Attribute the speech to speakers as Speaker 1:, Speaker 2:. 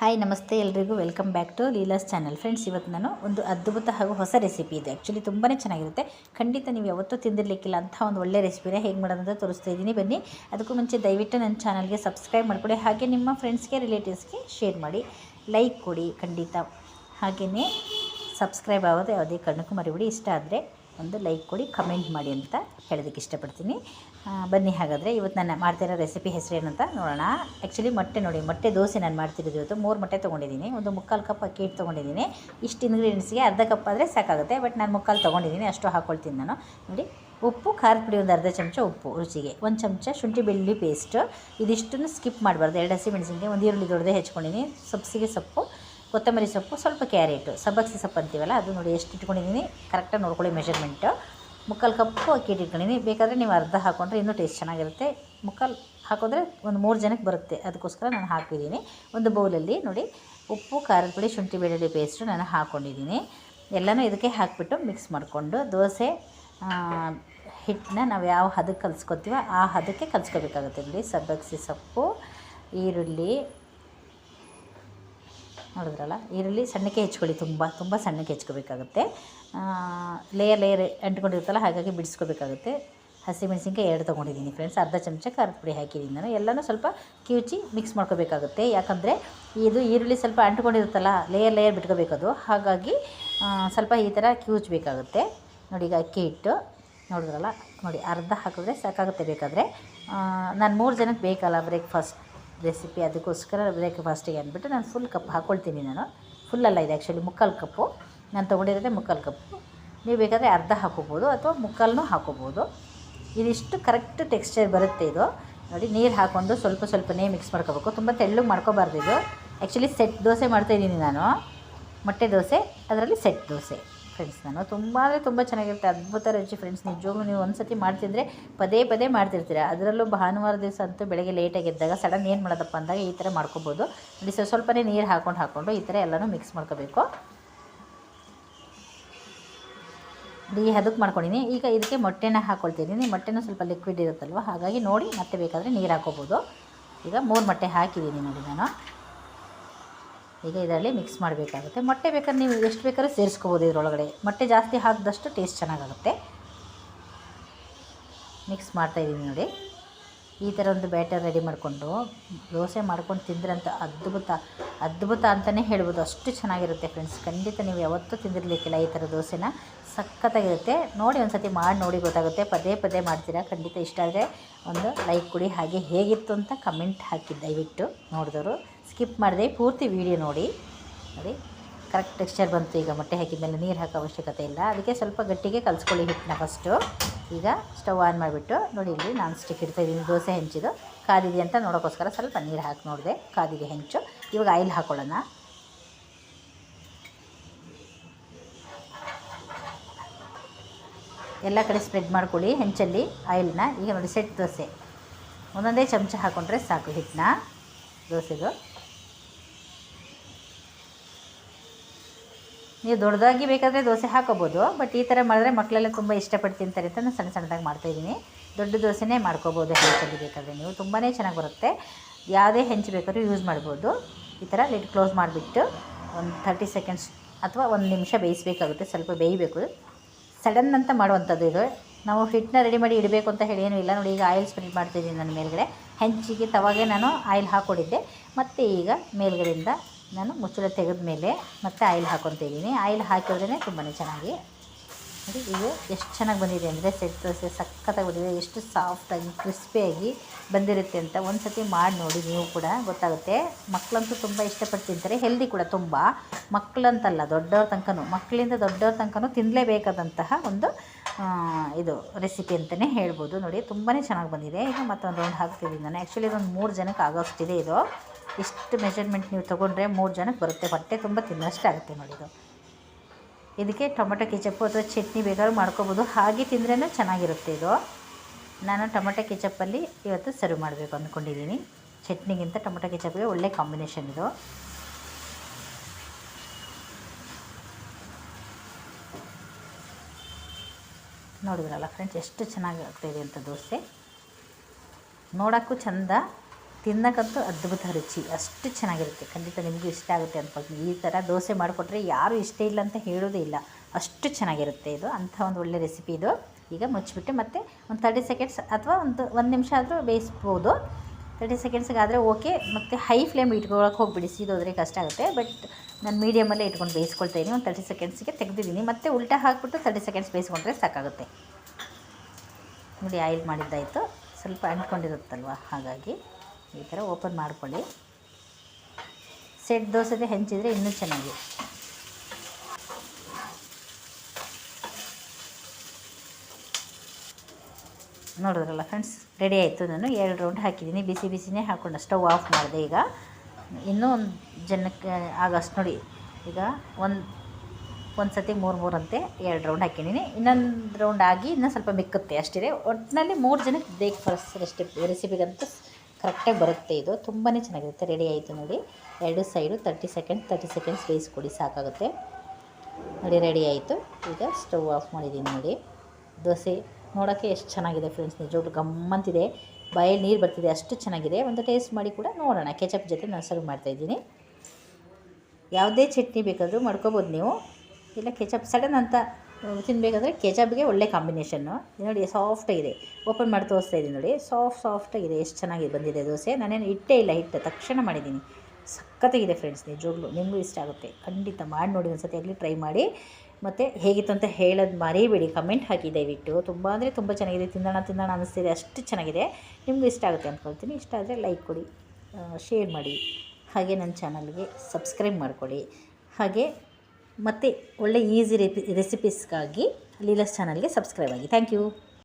Speaker 1: Hi ನಮಸ್ತೆ ಎಲ್ರಿಗೂ. Welcome back to Leela's channel friends ಇವತ್ತು ನಾನು ಒಂದು ಅದ್ಭುತ ಹಾಗೂ ಹೊಸ ರೆಸಿಪಿ ಇದೆ. ಆ್ಯಕ್ಚುಲಿ ತುಂಬಾ ಚೆನ್ನಾಗಿರುತ್ತೆ. ಖಂಡಿತ ನೀವು ಯಾವತ್ತೂ ತಿಂದಿರಲಿಕ್ಕಿಲ್ಲ ಅಂತಹ ಒಂದು ಒಳ್ಳೆ ರೆಸಿಪಿನ ಹೇಗೆ ಮಾಡೋದಂತ ಅಂತ ತೋರಿಸ್ತಾ ಇದ್ದೀನಿ. ಬನ್ನಿ, ಅದಕ್ಕೂ ಮುಂಚೆ ದಯವಿಟ್ಟು ನನ್ನ ಚಾನಲ್ಗೆ ಸಬ್ಸ್ಕ್ರೈಬ್ ಮಾಡಿಕೊಡಿ. ಹಾಗೆ ನಿಮ್ಮ ಫ್ರೆಂಡ್ಸ್ಗೆ ರಿಲೇಟಿವ್ಸ್ಗೆ ಶೇರ್ ಮಾಡಿ. ಲೈಕ್ ಕೊಡಿ, ಖಂಡಿತ. ಹಾಗೆಯೇ ಸಬ್ಸ್ಕ್ರೈಬ್ ಆಗೋದು ಯಾವುದೇ ಕಣ್ಣಕ್ಕೂ ಮರಿಬಿಡಿ. ಇಷ್ಟ ಆದರೆ ಒಂದು ಲೈಕ್ ಕೊಡಿ, ಕಮೆಂಟ್ ಮಾಡಿ ಅಂತ ಹೇಳೋದಕ್ಕೆ ಇಷ್ಟಪಡ್ತೀನಿ. ಬನ್ನಿ ಹಾಗಾದರೆ, ಇವತ್ತು ನಾನು ಮಾಡ್ತಿರೋ ರೆಸಿಪಿ ಹೆಸರು ಏನಂತ ನೋಡೋಣ. ಆ್ಯಕ್ಚುಲಿ ಮೊಟ್ಟೆ ನೋಡಿ, ಮೊಟ್ಟೆ ದೋಸೆ ನಾನು ಮಾಡ್ತಿರೋದು ಇವತ್ತು. ಮೂರು ಮೊಟ್ಟೆ ತೊಗೊಂಡಿದ್ದೀನಿ. ಒಂದು ಮುಕ್ಕಾಲು ಕಪ್ ಅಕ್ಕಿ ಹಿಟ್ಟು ತೊಗೊಂಡಿದ್ದೀನಿ. ಇಷ್ಟು ಇಂಗ್ರೀಡಿಯೆಂಟ್ಸ್ಗೆ ಅರ್ಧ ಕಪ್ ಆದರೆ ಸಾಕಾಗುತ್ತೆ ಬಟ್ ನಾನು ಮುಕ್ಕಾಲು ತೊಗೊಂಡಿದ್ದೀನಿ, ಅಷ್ಟು ಹಾಕ್ಕೊಳ್ತೀನಿ ನಾನು. ನೋಡಿ, ಉಪ್ಪು, ಖಾರದ ಪುಡಿ ಒಂದು ಅರ್ಧ ಚಮಚ ಉಪ್ಪು ರುಚಿಗೆ. ಒಂದು ಚಮಚ ಶುಂಠಿ ಬೆಳ್ಳುಳ್ಳಿ ಪೇಸ್ಟು ಇದಿಷ್ಟನ್ನು ಸ್ಕಿಪ್ ಮಾಡಬಾರ್ದು. ಎರಡು ಹಸಿ ಮೆಣಸಿನ್ಕಾಯಿ, ಒಂದು ಈರುಳ್ಳಿ ದೊಡ್ಡದೇ ಹೆಚ್ಕೊಂಡಿದ್ದೀನಿ ಸಬ್ಸಿಗೆ ಸೊಪ್ಪು. ಕೊತ್ತಂಬರಿ ಸೊಪ್ಪು, ಸ್ವಲ್ಪ ಕ್ಯಾರೆಟು ಸಬ್ಬಕ್ಸಿ ಸೊಪ್ಪು ಅಂತೀವಲ್ಲ, ಅದು ನೋಡಿ ಎಷ್ಟು ಇಟ್ಕೊಂಡಿದ್ದೀನಿ ಕರೆಕ್ಟಾಗಿ ನೋಡ್ಕೊಳ್ಳಿ ಮೆಷರ್ಮೆಂಟು ಮುಕ್ಕಾಲು ಕಪ್ಪು ಅಕ್ಕಿ ಇಟ್ಕೊಂಡಿದ್ದೀನಿ ಬೇಕಾದರೆ ನೀವು ಅರ್ಧ ಹಾಕೊಂಡ್ರೆ ಇನ್ನೂ ಟೇಸ್ಟ್ ಚೆನ್ನಾಗಿರುತ್ತೆ. ಮುಕ್ಕಾಲು ಹಾಕಿದ್ರೆ ಒಂದು ಮೂರು ಜನಕ್ಕೆ ಬರುತ್ತೆ. ಅದಕ್ಕೋಸ್ಕರ ನಾನು ಹಾಕಿದ್ದೀನಿ. ಒಂದು ಬೌಲಲ್ಲಿ ನೋಡಿ, ಉಪ್ಪು, ಖಾರದ ಪುಡಿ, ಶುಂಠಿ, ಬೆಳ್ಳುಳ್ಳಿ ಪೇಸ್ಟು ನಾನು ಹಾಕ್ಕೊಂಡಿದ್ದೀನಿ ಎಲ್ಲನೂ ಇದಕ್ಕೆ ಹಾಕಿಬಿಟ್ಟು ಮಿಕ್ಸ್ ಮಾಡಿಕೊಂಡು ದೋಸೆ ಹಿಟ್ಟನ್ನ ನಾವು ಯಾವ ಹದಕ್ಕೆ ಕಲಿಸ್ಕೊತೀವೋ ಆ ಹದಕ್ಕೆ ಕಲಿಸ್ಕೋಬೇಕಾಗುತ್ತೆ. ನೋಡಿ ಸಬ್ಬಕ್ಸಿ ಸೊಪ್ಪು, ಈರುಳ್ಳಿ ನೋಡಿದ್ರಲ್ಲ? ಈರುಳ್ಳಿ ಸಣ್ಣಕ್ಕೆ ಹೆಚ್ಕೊಳ್ಳಿ ತುಂಬ ತುಂಬ ಸಣ್ಣಕ್ಕೆ ಹೆಚ್ಕೋಬೇಕಾಗುತ್ತೆ. ಲೇಯರ್ ಲೇಯರ್ ಅಂಟ್ಕೊಂಡಿರುತ್ತಲ್ಲ, ಹಾಗಾಗಿ ಬಿಡಿಸ್ಕೋಬೇಕಾಗುತ್ತೆ. ಹಸಿಮೆಣಸಿನ್ಕಾಯಿ ಎರಡು ತೊಗೊಂಡಿದ್ದೀನಿ ಫ್ರೆಂಡ್ಸ್ ಅರ್ಧ ಚಮಚ ಖಾರದ ಪುಡಿ ಹಾಕಿದ್ದೀನಿ ನಾನು. ಎಲ್ಲನೂ ಸ್ವಲ್ಪ ಕಿವುಚಿ ಮಿಕ್ಸ್ ಮಾಡ್ಕೋಬೇಕಾಗುತ್ತೆ. ಯಾಕಂದರೆ ಇದು ಈರುಳ್ಳಿ ಸ್ವಲ್ಪ ಅಂಟ್ಕೊಂಡಿರುತ್ತಲ್ಲ ಲೇಯರ್ ಲೇಯರ್ ಬಿಟ್ಕೋಬೇಕದು. ಹಾಗಾಗಿ ಸ್ವಲ್ಪ ಈ ಥರ ಕಿವುಚಬೇಕಾಗುತ್ತೆ ನೋಡಿ, ಈಗ ಅಕ್ಕಿ ಹಿಟ್ಟು. ನೋಡಿದ್ರಲ್ಲ? ನೋಡಿ, ಅರ್ಧ ಹಾಕಿದ್ರೆ ಸಾಕಾಗುತ್ತೆ ಬೇಕಾದರೆ. ನಾನು ಮೂರು ಜನಕ್ಕೆ ಬೇಕಲ್ಲ ಬ್ರೇಕ್ಫಾಸ್ಟ್ ರೆಸಿಪಿ ಅದಕ್ಕೋಸ್ಕರ ಬ್ರೇಕ್ಫಾಸ್ಟಿಗೆ ಅಂದ್ಬಿಟ್ಟು ನಾನು ಫುಲ್ ಕಪ್ ಹಾಕ್ಕೊಳ್ತೀನಿ ನಾನು. ಫುಲ್ಲಲ್ಲ ಇದೆ ಆ್ಯಕ್ಚುಲಿ ಮುಕ್ಕಾಲು ಕಪ್ಪು. ನಾನು ತೊಗೊಂಡಿರೋದೇ ಮುಕ್ಕಾಲು ಕಪ್ಪು. ನೀವು ಬೇಕಾದರೆ ಅರ್ಧ ಹಾಕೋಬೋದು ಅಥವಾ ಮುಕ್ಕಾಲೂ ಹಾಕೋಬೋದು ಇದಿಷ್ಟು ಕರೆಕ್ಟ್ ಟೆಕ್ಸ್ಚರ್ ಬರುತ್ತೆ ಇದು. ನೋಡಿ, ನೀರು ಹಾಕ್ಕೊಂಡು ಸ್ವಲ್ಪ ಸ್ವಲ್ಪನೇ ಮಿಕ್ಸ್ ಮಾಡ್ಕೋಬೇಕು. ತುಂಬ ತೆಳ್ಳಗೆ ಮಾಡ್ಕೋಬಾರ್ದು ಇದು. ಆ್ಯಕ್ಚುಲಿ ಸೆಟ್ ದೋಸೆ ಮಾಡ್ತಾಯಿದ್ದೀನಿ ನಾನು. ಮೊಟ್ಟೆ ದೋಸೆ, ಅದರಲ್ಲಿ ಸೆಟ್ ದೋಸೆ. ಫ್ರೆಂಡ್ಸ್ ನಾನು. ತುಂಬ ಅಂದರೆ ತುಂಬ ಚೆನ್ನಾಗಿರುತ್ತೆ. ಅದ್ಭುತ ರುಚಿ ಫ್ರೆಂಡ್ಸ್ ನಿಜವಾಗ್ಲೂ ನೀವು ಒಂದು ಸತಿ ಮಾಡ್ತಿದ್ರೆ ಪದೇ ಪದೇ ಮಾಡ್ತಿರ್ತೀರ. ಅದರಲ್ಲೂ ಭಾನುವಾರ ದಿವಸ ಅಂತೂ ಬೆಳಗ್ಗೆ ಲೇಟಾಗಿ ಎದ್ದಾಗ ಸಡನ್ ಏನು ಮಾಡೋದಪ್ಪ ಅಂದಾಗ ಈ ಥರ ಮಾಡ್ಕೋಬೋದು. ನೋಡಿ ಸ್ವಲ್ಪ ಸ್ವಲ್ಪನೇ ನೀರು ಹಾಕೊಂಡು ಹಾಕ್ಕೊಂಡು ಈ ಥರ ಎಲ್ಲನೂ ಮಿಕ್ಸ್ ಮಾಡ್ಕೋಬೇಕು. ಈ ಹದಕ್ಕೆ ಮಾಡ್ಕೊಂಡಿನಿ. ಈಗ ಇದಕ್ಕೆ ಮೊಟ್ಟೆನ ಹಾಕ್ಕೊಳ್ತಿದ್ದೀನಿ ಮೊಟ್ಟೆನೂ ಸ್ವಲ್ಪ ಲಿಕ್ವಿಡ್ ಇರುತ್ತಲ್ವ? ಹಾಗಾಗಿ ನೋಡಿ ಮತ್ತೆ ಬೇಕಾದರೆ ನೀರು ಹಾಕೋಬೋದು. ಈಗ ಮೂರು ಮೊಟ್ಟೆ ಹಾಕಿದ್ದೀನಿ ನೋಡಿ ನಾನು. ಈಗ ಇದರಲ್ಲಿ ಮಿಕ್ಸ್ ಮಾಡಬೇಕಾಗುತ್ತೆ. ಮೊಟ್ಟೆ ಬೇಕಾದ್ರೆ ನೀವು ಎಷ್ಟು ಬೇಕಾದ್ರೂ ಸೇರಿಸ್ಕೋಬೋದು ಇದರೊಳಗಡೆ. ಮೊಟ್ಟೆ ಜಾಸ್ತಿ ಹಾಕಿದಷ್ಟು ಟೇಸ್ಟ್ ಚೆನ್ನಾಗಾಗುತ್ತೆ. ಮಿಕ್ಸ್ ಮಾಡ್ತಾಯಿದ್ದೀನಿ ನೋಡಿ. ಈ ಥರ ಒಂದು ಬ್ಯಾಟರ್ ರೆಡಿ ಮಾಡಿಕೊಂಡು, ದೋಸೆ ಮಾಡ್ಕೊಂಡು ತಿಂದ್ರಂತ ಅದ್ಭುತ ಅದ್ಭುತ ಅಂತಲೇ ಹೇಳ್ಬೋದು. ಅಷ್ಟು ಚೆನ್ನಾಗಿರುತ್ತೆ ಫ್ರೆಂಡ್ಸ್ ಖಂಡಿತ ನೀವು ಯಾವತ್ತೂ ತಿಂದಿರಲಿಕ್ಕಿಲ್ಲ ಈ ಥರ ದೋಸೆನ. ಸಖತ್ತಾಗಿರುತ್ತೆ. ನೋಡಿ ಒಂದು ಸತಿ ಮಾಡಿ ನೋಡಿ ಗೊತ್ತಾಗುತ್ತೆ. ಪದೇ ಪದೇ ಮಾಡ್ತೀರಾ? ಖಂಡಿತ ಇಷ್ಟ ಆದರೆ ಒಂದು ಲೈಕ್ ಕೊಡಿ. ಹಾಗೆ ಹೇಗಿತ್ತು ಅಂತ ಕಮೆಂಟ್ ಹಾಕಿ ದಯವಿಟ್ಟು ನೋಡಿದವರು. ಸ್ಕಿಪ್ ಮಾಡಿದೆ ಪೂರ್ತಿ ವೀಡಿಯೋ ನೋಡಿ. ನೋಡಿ ಕರೆಕ್ಟ್ ಟೆಕ್ಸ್ಚರ್ ಬಂತು. ಈಗ ಮೊಟ್ಟೆ ಹಾಕಿದ ಮೇಲೆ ನೀರು ಹಾಕೋ ಅವಶ್ಯಕತೆ ಇಲ್ಲ. ಅದಕ್ಕೆ ಸ್ವಲ್ಪ ಗಟ್ಟಿಗೆ ಕಲಿಸ್ಕೊಳ್ಳಿ ಹಿಟ್ಟನ್ನ ಫಸ್ಟು ಈಗ ಸ್ಟವ್ ಆನ್ ಮಾಡಿಬಿಟ್ಟು, ನೋಡಿ ಇಲ್ಲಿ ನಾನ್ ಸ್ಟಿಕ್ ಇಡ್ತಾಯಿದ್ದೀನಿ ದೋಸೆ ಹೆಂಚಿದು ಕಾದಿದೆ ಅಂತ ನೋಡೋಕ್ಕೋಸ್ಕರ ಸ್ವಲ್ಪ ನೀರು ಹಾಕಿ ನೋಡಿದೆ. ಕಾದಿದೆ ಹೆಂಚು. ಇವಾಗ ಆಯಿಲ್ ಹಾಕೊಳ್ಳೋಣ. ಎಲ್ಲ ಕಡೆ ಸ್ಪ್ರೆಡ್ ಮಾಡ್ಕೊಳ್ಳಿ ಹೆಂಚಲ್ಲಿ ಆಯಿಲ್ನ. ಈಗ ನೋಡಿ ಸೆಟ್ ದೋಸೆ. ಒಂದೊಂದೇ ಚಮಚ ಹಾಕ್ಕೊಂಡ್ರೆ ಸಾಕು ಹಿಟ್ಟನ್ನ. ದೋಸೆದು. ನೀವು ದೊಡ್ಡದಾಗಿ ಬೇಕಾದರೆ ದೋಸೆ ಹಾಕೋಬೋದು ಬಟ್ ಈ ಥರ ಮಾಡಿದ್ರೆ ಮಕ್ಕಳೆಲ್ಲ ತುಂಬ ಇಷ್ಟಪಟ್ಟು ತಿಂತಾರೆ ಅಂತ ನಾನು ಸಣ್ಣ ಸಣ್ಣದಾಗಿ ಮಾಡ್ತಾಯಿದ್ದೀನಿ ದೊಡ್ಡ ದೋಸೆನೇ ಮಾಡ್ಕೋಬೋದು ಹೆಂಚಲ್ಲಿ ಬೇಕಾದರೆ ನೀವು. ತುಂಬಾ ಚೆನ್ನಾಗಿ ಬರುತ್ತೆ. ಯಾವುದೇ ಹೆಂಚು ಬೇಕಾದ್ರೂ ಯೂಸ್ ಮಾಡ್ಬೋದು. ಈ ಥರ ಲಿಡ್ ಕ್ಲೋಸ್ ಮಾಡಿಬಿಟ್ಟು ಒಂದು ಥರ್ಟಿ ಸೆಕೆಂಡ್ಸ್ ಅಥವಾ ಒಂದು ನಿಮಿಷ ಬೇಯಿಸಬೇಕಾಗುತ್ತೆ. ಸ್ವಲ್ಪ ಬೇಯಬೇಕು. ಸಡನ್ ಅಂತ ಮಾಡುವಂಥದ್ದು ಇದು. ನಾವು ಹಿಟ್ಟನ್ನ ರೆಡಿ ಮಾಡಿ ಇಡಬೇಕು ಅಂತ ಹೇಳಿ ಏನೂ ಇಲ್ಲ. ನೋಡಿ, ಈಗ ಆಯಿಲ್ ಸ್ಪ್ರೆಡ್ ಮಾಡ್ತಿದ್ದೀನಿ ನನ್ನ ಮೇಲ್ಗಡೆ. ಹೆಂಚಿಗೆ ತವಾಗೆ ನಾನು ಆಯಿಲ್ ಹಾಕ್ಕೊಂಡಿದ್ದೆ. ಮತ್ತು ಈಗ ಮೇಲ್ಗಡೆಯಿಂದ ನಾನು ಮುಚ್ಚಳ ತೆಗೆದ ಮೇಲೆ ಮತ್ತೆ ಆಯಿಲ್ ಹಾಕ್ಕೊತಿದ್ದೀನಿ ಆಯಿಲ್ ಹಾಕಿದ್ರೇ ತುಂಬಾ ಚೆನ್ನಾಗಿ. ನೋಡಿ, ಇದು ಎಷ್ಟು ಚೆನ್ನಾಗಿ ಬಂದಿದೆ ಅಂದರೆ ಸೆಟ್ ದೋಸೆ ಸಖತ್ತಾಗಿ ಬಂದಿದೆ. ಎಷ್ಟು ಸಾಫ್ಟಾಗಿ ಕ್ರಿಸ್ಪಿಯಾಗಿ ಬಂದಿರುತ್ತೆ ಅಂತ ಒಂದು ಸತಿ ಮಾಡಿ ನೋಡಿ, ನೀವು ಕೂಡ ಗೊತ್ತಾಗುತ್ತೆ. ಮಕ್ಕಳಂತೂ ತುಂಬ ಇಷ್ಟಪಟ್ಟು ತಿಂತಾರೆ. ಹೆಲ್ದಿ ಕೂಡ ತುಂಬ. ಮಕ್ಕಳಂತಲ್ಲ ದೊಡ್ಡವ್ರ ತನಕನೂ ಮಕ್ಕಳಿಂದ ದೊಡ್ಡವ್ರ ತನಕನೂ ತಿನ್ನಲೇಬೇಕಾದಂತಹ ಒಂದು ಇದು ರೆಸಿಪಿ ಅಂತಲೇ ಹೇಳ್ಬೋದು. ನೋಡಿ ತುಂಬಾ ಚೆನ್ನಾಗಿ ಬಂದಿದೆ. ಈಗ ಮತ್ತೊಂದು ರೌಂಡ್ ಹಾಕ್ತಿದ್ದೀನಿ ನಾನು. ಆ್ಯಕ್ಚುಲಿ ಇದೊಂದು ಮೂರು ಜನಕ್ಕೆ ಆಗೋಷ್ಟಿದೆ ಇದು. ಇಷ್ಟು ಮೆಜರ್ಮೆಂಟ್ ನೀವು ತೊಗೊಂಡ್ರೆ ಮೂರು ಜನಕ್ಕೆ ಬರುತ್ತೆ. ಹೊಟ್ಟೆ ತುಂಬ ತಿನ್ನೋಷ್ಟಾಗುತ್ತೆ ನೋಡಿ ಇದು. ಇದಕ್ಕೆ ಟೊಮೆಟೊ ಕೆಚಪ್ಪು ಅಥವಾ ಚಟ್ನಿ ಬೇಕಾದ್ರೂ ಮಾಡ್ಕೋಬೋದು. ಹಾಗೆ ತಿಂದ್ರೇ ಚೆನ್ನಾಗಿರುತ್ತೆ ಇದು. ನಾನು ಟೊಮೆಟೊ ಕೆಚಪ್ಪಲ್ಲಿ ಇವತ್ತು ಸರ್ವ್ ಮಾಡಬೇಕು ಅಂದ್ಕೊಂಡಿದ್ದೀನಿ. ಚಟ್ನಿಗಿಂತ ಟೊಮೆಟೊ ಕೆಚಪ್ಗೆ ಒಳ್ಳೆ ಕಾಂಬಿನೇಷನ್ ಇದು. ನೋಡಿದ್ರಲ್ಲ ಫ್ರೆಂಡ್ಸ್ ಎಷ್ಟು ಚೆನ್ನಾಗಿ ಆಗ್ತಾಯಿದೆ ಅಂತ ದೋಸೆ. ನೋಡೋಕ್ಕೂ ಚಂದ. ತಿನ್ನಕ್ಕಂತೂ ಅದ್ಭುತ ರುಚಿ. ಅಷ್ಟು ಚೆನ್ನಾಗಿರುತ್ತೆ. ಖಂಡಿತ ನಿಮಗೂ ಇಷ್ಟ ಆಗುತ್ತೆ ಅಂದ್ಕೊಳ್ತೀನಿ ಈ ಥರ ದೋಸೆ ಮಾಡಿಕೊಟ್ರೆ ಯಾರೂ ಇಷ್ಟ ಇಲ್ಲ ಅಂತ ಹೇಳೋದೇ ಇಲ್ಲ. ಅಷ್ಟು ಚೆನ್ನಾಗಿರುತ್ತೆ ಇದು. ಅಂಥ ಒಂದು ಒಳ್ಳೆ ರೆಸಿಪಿ ಇದು. ಈಗ ಮುಚ್ಚಿಬಿಟ್ಟು ಮತ್ತೆ ಒಂದು ತರ್ಟಿ ಸೆಕೆಂಡ್ಸ್ ಅಥವಾ ಒಂದು ಒಂದು ನಿಮಿಷ ಆದರೂ ಬೇಯಿಸ್ಬೋದು. ತರ್ಟಿ ಸೆಕೆಂಡ್ಸ್ಗಾದರೆ ಓಕೆ ಮತ್ತು ಹೈ ಫ್ಲೇಮ್ ಇಟ್ಕೊಳಕ್ಕೆ ಹೋಗಿಬಿಡಿ. ಸೀದೋದ್ರೆ ಕಷ್ಟ ಆಗುತ್ತೆ. ಬಟ್ ನಾನು ಮೀಡಿಯಮಲ್ಲೇ ಇಟ್ಕೊಂಡು ಬೇಯಿಸ್ಕೊಳ್ತಾ ಇದ್ದೀನಿ ಒಂದು ತರ್ಟಿ ಸೆಕೆಂಡ್ಸ್ಗೆ ತೆಗೆದಿದ್ದೀನಿ. ಮತ್ತೆ ಉಲ್ಟಾ ಹಾಕಿಬಿಟ್ಟು ತರ್ಟಿ ಸೆಕೆಂಡ್ಸ್ ಬೇಯಿಸ್ಕೊಂಡ್ರೆ ಸಾಕಾಗುತ್ತೆ. ನೋಡಿ ಆಯಿಲ್ ಮಾಡಿದ್ದಾಯಿತು. ಸ್ವಲ್ಪ ಅಂಟ್ಕೊಂಡಿರುತ್ತಲ್ವ? ಹಾಗಾಗಿ. ಈ ಥರ ಓಪನ್ ಮಾಡ್ಕೊಳ್ಳಿ. ಸೆಟ್ ದೋಸೆಗೆ ಹೆಂಚಿದರೆ ಇನ್ನೂ ಚೆನ್ನಾಗಿ. ನೋಡಿದ್ರಲ್ಲ ಫ್ರೆಂಡ್ಸ್, ರೆಡಿ ಆಯಿತು. ನಾನು ಎರಡು ರೌಂಡ್ ಹಾಕಿದ್ದೀನಿ. ಬಿಸಿ ಬಿಸಿನೇ ಹಾಕ್ಕೊಂಡು ಸ್ಟವ್ ಆಫ್ ಮಾಡಿದೆ ಈಗ. ಇನ್ನೂ ಒಂದು ಜನಕ್ಕೆ ಆಗಸ್ಟ್ ನೋಡಿ, ಈಗ ಒಂದು ಒಂದು ಸತಿ ಮೂರು ಮೂರು ಅಂತೆ ಎರಡು ರೌಂಡ್ ಹಾಕಿದ್ದೀನಿ. ಇನ್ನೊಂದು ರೌಂಡ್ ಆಗಿ ಇನ್ನೂ ಸ್ವಲ್ಪ ಮಿಕ್ಕುತ್ತೆ ಅಷ್ಟಿದೆ ಒಟ್ಟಿನಲ್ಲಿ ಮೂರು ಜನಕ್ಕೆ ಬ್ರೇಕ್ಫಾಸ್ಟ್ ರೆಸಿಪಿ ರೆಸಿಪಿಗಂತೂ ಕರೆಕ್ಟಾಗಿ ಬರುತ್ತೆ ಇದು. ತುಂಬಾ ಚೆನ್ನಾಗಿರುತ್ತೆ. ರೆಡಿ ಆಯಿತು ನೋಡಿ. ಎರಡು side thirty second thirty seconds ಬೇಯಿಸ್ಕೊಡಿ ಸಾಕಾಗುತ್ತೆ. ನೋಡಿ ರೆಡಿ ಆಯಿತು. ಈಗ ಸ್ಟವ್ ಆಫ್ ಮಾಡಿದ್ದೀನಿ ನೋಡಿ. ದೋಸೆ ನೋಡೋಕ್ಕೆ ಎಷ್ಟು ಚೆನ್ನಾಗಿದೆ ಫ್ರೆಂಡ್ಸ್ ನಿಜವಾಗ್ಲೂ ಗಮ್ಮಂತಿದೆ ಬಾಯಲ್ಲಿ ನೀರು ಬರ್ತಿದೆ, ಅಷ್ಟು ಚೆನ್ನಾಗಿದೆ. ಒಂದು ಟೇಸ್ಟ್ ಮಾಡಿ ಕೂಡ ನೋಡೋಣ. ಕೆಚಪ್ ಜೊತೆ ನಾನು ಸರ್ವ್ ಮಾಡ್ತಾಯಿದ್ದೀನಿ ಯಾವುದೇ ಚಟ್ನಿ ಬೇಕಾದರೂ ಮಾಡ್ಕೋಬೋದು ನೀವು. ಇಲ್ಲ ಕೆಚಪ್ ಸಡನ್ ಅಂತ ತಿನ್ನಬೇಕಾದ್ರೆ ಕೆಚಪ್ಗೆ ಒಳ್ಳೆ ಕಾಂಬಿನೇಷನ್ನು ನೋಡಿ ಸಾಫ್ಟಾಗಿದೆ ಓಪನ್ ಮಾಡಿ ತೋರಿಸ್ತಾ ಇದ್ದೀನಿ ನೋಡಿ. ಸಾಫ್ಟ್ ಸಾಫ್ಟಾಗಿದೆ ಎಷ್ಟು ಚೆನ್ನಾಗಿ ಬಂದಿದೆ ದೋಸೆ. ನಾನೇನು ಇಟ್ಟೇ ಇಲ್ಲ ಹಿಟ್ಟು. ತಕ್ಷಣ ಮಾಡಿದ್ದೀನಿ. ಸಖತ್ತಾಗಿದೆ ಫ್ರೆಂಡ್ಸ್ ನಿಜವಾಗ್ಲೂ ನಿಮಗೂ ಇಷ್ಟ ಆಗುತ್ತೆ. ಖಂಡಿತ ಮಾಡಿ ನೋಡಿ ಒಂದು ಸತಿ ಆಗಲಿ ಟ್ರೈ ಮಾಡಿ. ಮತ್ತು ಹೇಗಿತ್ತು ಅಂತ ಹೇಳೋದು ಮರಿಬೇಡಿ. ಕಮೆಂಟ್ ಹಾಕಿ ದಯವಿಟ್ಟು. ತುಂಬ ಅಂದರೆ ತುಂಬ ಚೆನ್ನಾಗಿದೆ. ತಿನ್ನೋಣ ತಿನ್ನೋಣ ಅನ್ನಿಸ್ತಿದೆ ಅಷ್ಟು ಚೆನ್ನಾಗಿದೆ. ನಿಮಗೂ ಇಷ್ಟ ಆಗುತ್ತೆ ಅಂದ್ಕೊಳ್ತೀನಿ. ಇಷ್ಟ ಆದರೆ ಲೈಕ್ ಕೊಡಿ. ಶೇರ್ ಮಾಡಿ. ಹಾಗೆ ನನ್ನ ಚಾನಲ್ಗೆ ಸಬ್ಸ್ಕ್ರೈಬ್ ಮಾಡಿಕೊಡಿ ಹಾಗೆ ಮತ್ತು ಒಳ್ಳೆ ಈಸಿ ರೆಪಿ ರೆಸಿಪೀಸ್ಗಾಗಿ ಲೀಲಾಸ್ ಚಾನಲ್ಗೆ ಸಬ್ಸ್ಕ್ರೈಬ್ ಆಗಿ. Thank you